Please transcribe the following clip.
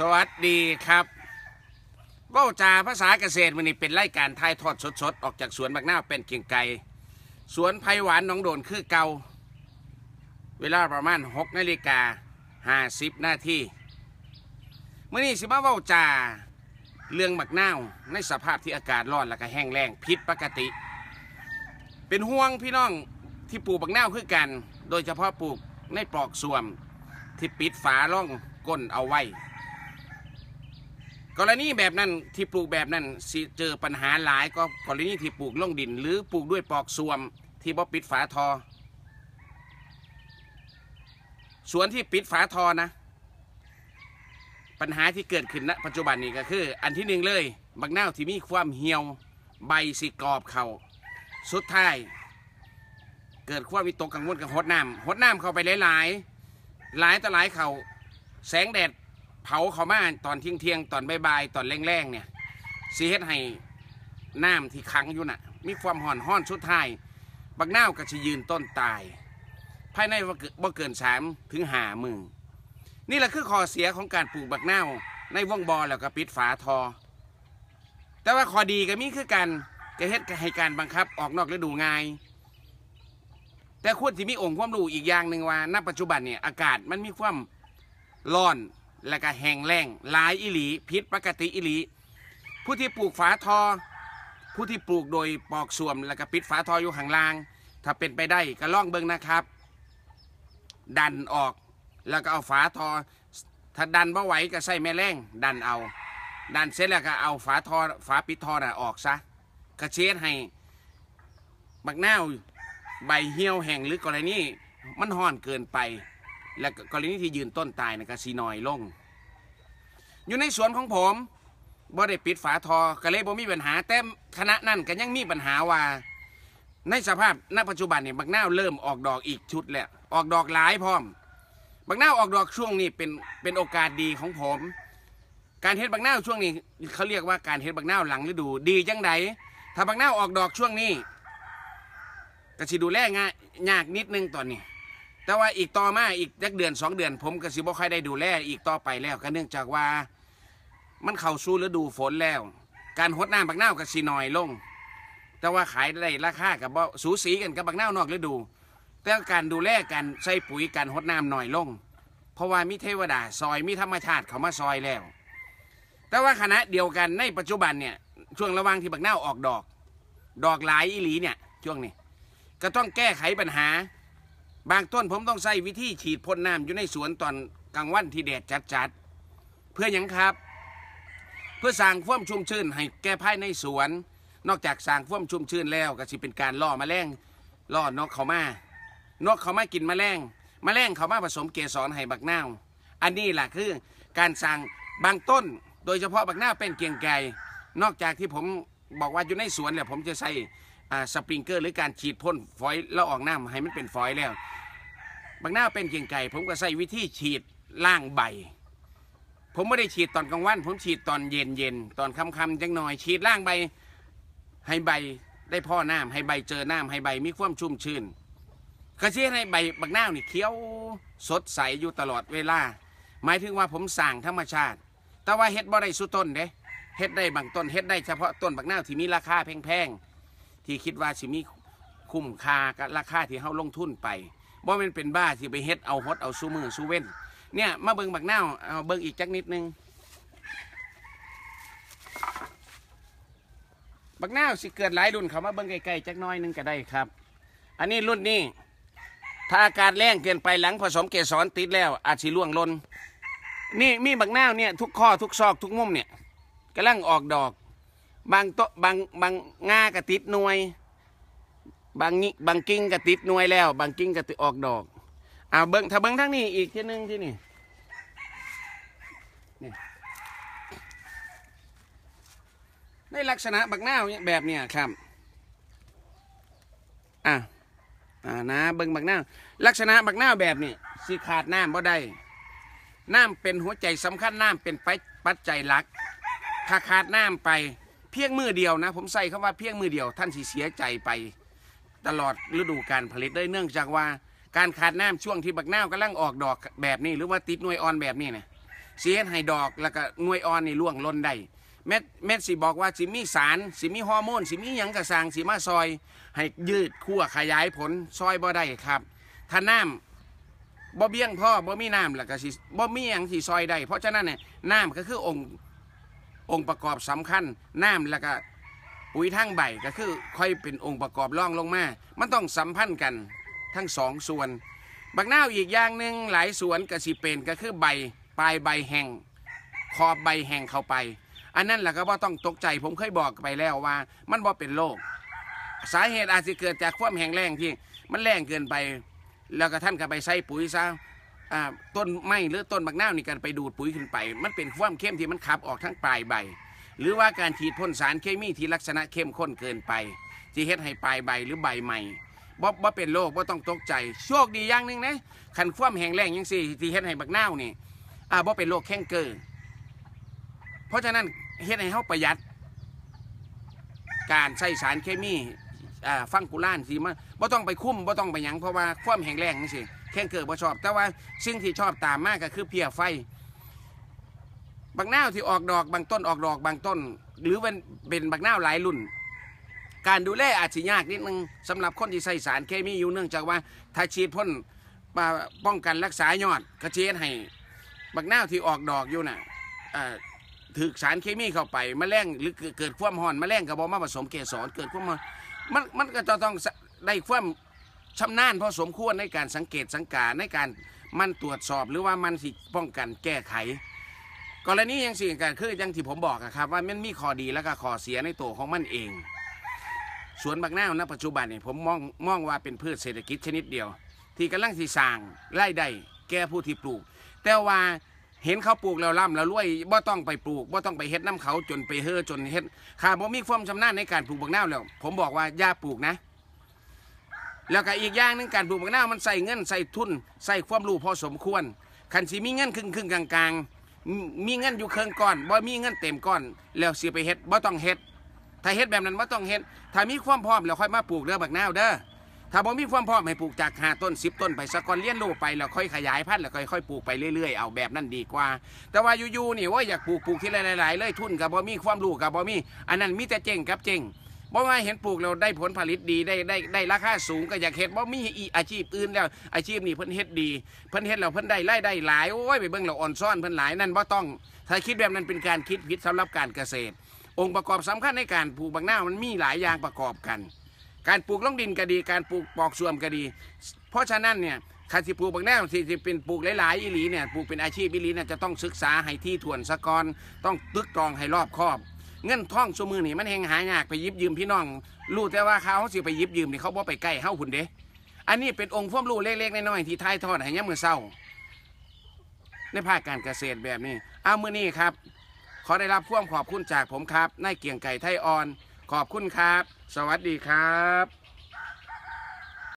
สวัสดีครับเว้าจาภาษาเกษตรมันนี่เป็นรายการทายทอดสดๆ ออกจากสวนบักหน้าวเป็นเกียงไก่สวนไผ่หวานหน้องโดนคือเกาเวลาประมาณ6นาฬิกา50นาทีเมื่อนี้สิมาเว้าจาเรื่องบักหน้าวในสภาพที่อากาศร้อนและก็แห้งแล้งผิดปกติ เป็นห่วงพี่น้องที่ปลูกบักหน้าวคือกัน โดยเฉพาะปลูกในปลอกส่วมที่ปิดฝาล่องก้นเอาไว้ กรณีแบบนั้นที่ปลูกแบบนั้นสิเจอปัญหาหลายก็กรณีที่ปลูกล่องดิน หรือปลูกด้วยปอกส่วมที่บ่ปิดฝาทอ สวนที่ปิดฝาทอนะ ปัญหาที่เกิดขึ้นณปัจจุบันนี้ก็คือ อันที่หนึ่งเลยบักนาวที่มีความเหี่ยวใบสิกรอบเขาสุดท้าย เกิดความวิตกกังวลกับหดน้ำหดน้ำเข้าไปหลาย ๆ หลายต่อหลายเขาแสงแดด เผาเขามาตอนเที่ยงเที่ยงๆตอนบ่ายๆตอนแรงๆเนี่ยสีเฮ็ดให้น้ำที่ขังอยู่น่ะ มีความห่อนห้อนสุดท้ายบักนาวก็จะยืนต้นตาย ภายในบ่เกินบ่เกินสามถึงหามือนี่แหละคือข้อเสียของการปลูกบักนาวในว่องบอแล้วก็ปิดฝาทอ แต่ว่าข้อดีก็มีคือกันจะเฮ็ดให้การบังคับออกนอกฤดูง่ายแต่ควรที่มีองค์ความรู้อีกอย่างหนึ่งว่าณปัจจุบันเนี่ยอากาศมันมีความร้อน และก็แห้งแล้งลายอิหลีพิษปกติอิหลี ผู้ที่ปลูกฝาทอ ผู้ที่ปลูกโดยปอกส่วม แล้วก็ปิดฝาทออยู่ข้างล่าง ถ้าเป็นไปได้ก็ล่องเบิ่งนะครับ ดันออกแล้วก็เอาฝาทอ ถ้าดันไม่ไหวก็ใส่แม่แรงดันเอา ดันเสร็จแล้วก็เอาฝาทอฝาปิดทอน่ะออกซะกระเช็ดให้บักนาวใบเหี่ยวแห้งหรือกรณีมันห่อนเกินไป และกรณีที่ยืนต้นตายนะก็สีน้อยลง อยู่ในสวนของผมบ่ได้ปิดฝาทอก็เลยบ่มีปัญหา แต่คณะนั้นก็ยังมีปัญหาว่า ในสภาพณปัจจุบันเนี่ยบักนาวเริ่มออกดอกอีกชุดแล้วออกดอกหลายพร้อม บักนาวออกดอกช่วงนี้เป็นเป็นโอกาสดีของผม การเฮ็ดบักนาวช่วงนี้เขาเรียกว่าการเฮ็ดบักนาวหลังฤดูดีจังใดถ้าบักนาวออกดอกช่วงนี้ก็สิดูแลง่ายยากนิดนึงตอนนี้ แต่ว่าอีกต่อมาอีกจักเดือนสองเดือน ผมก็สิบ่ค่อยได้ดูแลอีกต่อไปแล้วก็เนื่องจากว่า มันเข้าสู่ฤดูฝนแล้ว การหดน้ำบักเน่าวก็สิน้อยลง แต่ว่าขายได้ราคากับบ่สูสีกันกับบักเน่าวนอกฤดู แต่การดูแลการใส่ปุ๋ยการหดน้ำน้อยลง เพราะว่ามีเทวดาซอยมีธรรมชาติเขามาซอยแล้ว แต่ว่าขณะเดียวกันในปัจจุบันเนี่ยช่วงระหว่างที่บักเน่าวออกดอก ดอกหลายอีหลีเนี่ยช่วงนี้ก็ต้องแก้ไขปัญหา บางต้นผมต้องใส่วิธีฉีดพ่นน้ำอยู่ในสวนตอนกลางวันที่แดดจัดๆ เพื่อหยังครับ เพื่อสร้างความชุ่มชื้นให้แก้ภายในสวน นอกจากสร้างความชุ่มชื้นแล้วก็สิเป็นการล่อแมลงล่อนกเขามานกเขามากินแมลงแมลงเขามาผสมเกสรให้บักนาวอันนี้แหละคือการสร้างบางต้น โดยเฉพาะบักนาวเป็นเกียงไก่นอกจากที่ผมบอกว่าอยู่ในสวนเนี่ยผมจะใส่ สปริงเกอร์หรือการฉีดพ่นฝอยแล้วออกน้ำให้มันเป็นฝอยแล้ว บางหน้าเป็นเกียงไก่ ผมก็ใส่วิธีฉีดล่างใบ ผมไม่ได้ฉีดตอนกลางวัน ผมฉีดตอนเย็นเย็นตอนค่ำๆจังหน่อย ฉีดล่างใบ ให้ใบได้พ่อน้ำให้ใบเจอน้ำให้ใบมีความชุ่มชื้นกระเชียให้ใบบางหน้านี่เขียวสดใสอยู่ตลอดเวลา หมายถึงว่าผมสั่งธรรมชาติ แต่ว่าเฮ็ดบ่ได้สุต้นเด้เฮ็ดได้บางต้นเฮ็ดได้เฉพาะต้นบักหน้าที่มีราคาแพงๆ ที่คิดว่าสิมีคุ้มค่ากับราคาที่เฮาลงทุนไปบ่แม่นเป็นบ้าที่ไปเฮ็ดเอาฮดเอาซูมือซูเว้นเนี่ยมาเบิ่งบักนาวเอาเบิ่งอีกจักนิดนึงบักนาสิเกิดหลายรุ่นเขามาเบิ่งใกลๆจักน้อยนึงก็ได้ครับ อันนี้รุ่นนี้ ถ้าอากาศแรงเกินไปหลังผสมเกสรติดแล้ว อาจสิร่วงลนนี่มีบักนาวเนี่ยทุกข้อทุกซอกทุกมุมเนี่ยกำลังออกดอก บางโตะบางบางง่ากระติดหน่วย บางงี้บางกิ้งกระติดหน่วยแล้ว บางกิ้งกระติดออกดอกอ่าเบิ้งถ้าเบิ้งทั้งนี้อีกทีหนึ่งที่นี่นี่ในลักษณะบักนาวเนี่ยแบบเนี้ยครับอะอ่านะเบิ้งบักนาลักษณะบักนาแบบนี้สิขาดน้ำบ่ได้น้ำเป็นหัวใจสำคัญน้ำเป็นปัจจัยหลักถ้าขาดน้ำไป พียงมือเดียวนะ ผมใส่คำว่าเพียงมือเดียว ท่านสิเสียใจไป ตลอดฤดูการผลิตได้เนื่องจากว่า การขาดน้ำช่วงที่บักนาวกำลังออกดอกแบบนี้ หรือว่าติดหน่วยอ่อนแบบนี้เนี่ยเฮ็ดให้ดอกแล้วก็หน่วยอ่อนนี่ล่วงล้นได้แม่แม่สิบอกว่าสิมีสารสิมีฮอร์โมนสิมีหยังกระสางสิมาซอย ให้ยืดขั้วขยายผลซอยบ่ได้ครับ ถ้าน้ำบ่เบี้ยงพ่อบ่มีน้ำแล้วก็สิบ่มีหยังสิซอยได้เพราะฉะนั้นเนี่ยน้ำก็คือองค์ องค์ประกอบสำคัญน้ำแล้วก็ปุ๋ยทั้งใบก็คือค่อยเป็นองค์ประกอบร่องลงมา มันต้องสัมพันธ์กันทั้งสองส่วน บักนาวอีกอย่างหนึ่งหลายสวนก็สิเป็นก็คือใบปลายใบแห้งขอบใบแห้งเข้าไป อันนั้นแหละก็ว่าต้องตกใจผมเคยบอกไปแล้วว่า มันบ่เป็นโรคสาเหตุอาจจะเกิดจากความแห้งแล้งที่มันแรงเกินไป แล้วก็ท่านก็ไปใส่ปุ๋ยซะ อ่าต้นไม้หรือต้นบักนาวนี่กันไปดูดปุ๋ยขึ้นไป มันเป็นความเข้มที่มันขับออกทั้งปลายใบ หรือว่าการฉีดพ่นสารเคมีที่ลักษณะเข้มข้นเกินไป ที่เฮ็ดให้ปลายใบหรือใบใหม่บ่บ่เป็นโรคบ่ต้องตกใจ โชคดีอย่างหนึ่งนะคันความแห้งแล้งยังสี่ที่เฮ็ดให้บักนาวนี่อ่าบ่เป็นโรคแข้งเกอเพราะฉะนั้นเฮ็ดให้เฮาประหยัด การใช้สารเคมีอ่าฟังกุล่านสิมาบ่ต้องไปคุ้มบ่ต้องไปหยังเพราะว่าความแห้งแล้งนี่สิ แข้งเกิดบ่ชอบ แต่ว่าสิ่งที่ชอบตามมากก็คือเพียไฟ บางหน้าวที่ออกดอกบางต้นออกดอกบางต้น หรือเป็นเป็นบางหน้าวหลายรุ่น การดูแลอาจจะยากนิดนึงสำหรับคนที่ใส่สารเคมีอยู่เนื่องจากว่าถ้าฉีดพ่นป้องกันรักษายอดกระเชียให้บางหน้าวที่ออกดอกอยู่น่ะอ่าถือสารเคมีเข้าไปแมลงหรือเกิดความห่อนแมลงกับบอกมาผสมเกสรเกิดความมันมันก็จะต้องได้ความ ชำนาญพอสมควรในการสังเกตสังกาในการมันตรวจสอบหรือว่ามันสิป้องกันแก้ไข กรณีอยังสิ่งการคืออยังที่ผมบอกอะครับ ว่ามันมีข้อดีและก็ข้อเสียในตัวของมันเอง สวนบักหน้าวณปัจจุบันเนี่ยผมมองมองว่าเป็นพืชเศรษฐกิจชนิดเดียว ที่กำลังทีสร้างรายได้แก่ผู้ที่ปลูก แต่ว่าเห็นเขาปลูกแล้วร่ำแล้วรวยบ่ต้องไปปลูกบ่ต้องไปเฮ็ดน้ำเขาจนไปเฮ่อจนเฮ็ดข้าบ่มีความชำนาญในการปลูกบักหน้าแล้ว ผมบอกว่าอย่าปลูกนะ แล้วก็อีกอย่างหนึงการปลูกบักนาวมันใส่เงินใส่ทุนใส่ความรู้พอสมควรคันสิมีเงินครึ่งครึ่งกลางๆมีมีเงินอยู่เครื่องก้อนบ่มีเงินเต็มก้อน แล้วสิไปเฮ็ดบ่ต้องเฮ็ด ถ้าเฮ็ดแบบนั้นบ่ต้องเฮ็ด ถ้ามีความพร้อมแล้วค่อยมาปลูกเด้อบักนาวเด้อ ถ้าบ่มีความพร้อมให้ปลูกจาก5ต้น10ต้นไปสักก่อนเลี้ยนรู้ไปแล้วค่อยขยายพันธุ์แล้วค่อยๆปลูกไปเรื่อยๆเอาแบบนั้นดีกว่า แต่ว่าอยู่ๆนี่ว่าอยากปลูกปลูกที่หลายๆเลยทุนกับบ่มีความรู้กับบ่มี อันนั้นมีแต่เจ๊งกับเจ๊ง บ่ว่าเห็นปลูกแล้วได้ผลผลิตดีได้ได้ได้ราคาสูงก็อยากเฮ็ดบ่มีอีอาชีพอื่นแล้วอาชีพนี้เพิ่นเฮ็ดดีเพิ่นเฮ็ดแล้วเพิ่นได้รายได้หลายโอ้ยไปเบิ่งแล้วอ่อนซ่อนเพิ่นหลายนั่นบ่ต้อง ถ้าคิดแบบนั้นเป็นการคิดผิดสำหรับการเกษตร องค์ประกอบสำคัญในการปลูกบางหน้ามันมีหลายอย่างประกอบกัน การปลูกลงดินก็ดี การปลูกปอกส่วมก็ดี เพราะฉะนั้นเนี่ยการปลูกบางแนวที่ที่เป็นปลูกหลายๆอีหลีเนี่ยปลูกเป็นอาชีพอีหลีเนี่ยจะต้องศึกษาให้ที่ถ่วนสะกอนต้องตึกตรองให้รอบคอบ เงินท่องสมือนี่มันแหงหายากไปยิบยืมพี่น้องรู้แต่ว่าเขาสิไปยิบยืมนี่เขาบ่ไปใกล้เฮาหุ่นเด้อันนี้เป็นองค์ความรู้เล็กๆน้อยๆที่ทายทอดให้ยามมื้อเช้าในภาคการเกษตรแบบนี้เอามื้อนี้ครับ ขอได้รับความขอบคุณจากผมครับนายเกียงไก่ไทยออน ขอบคุณครับ สวัสดีครับ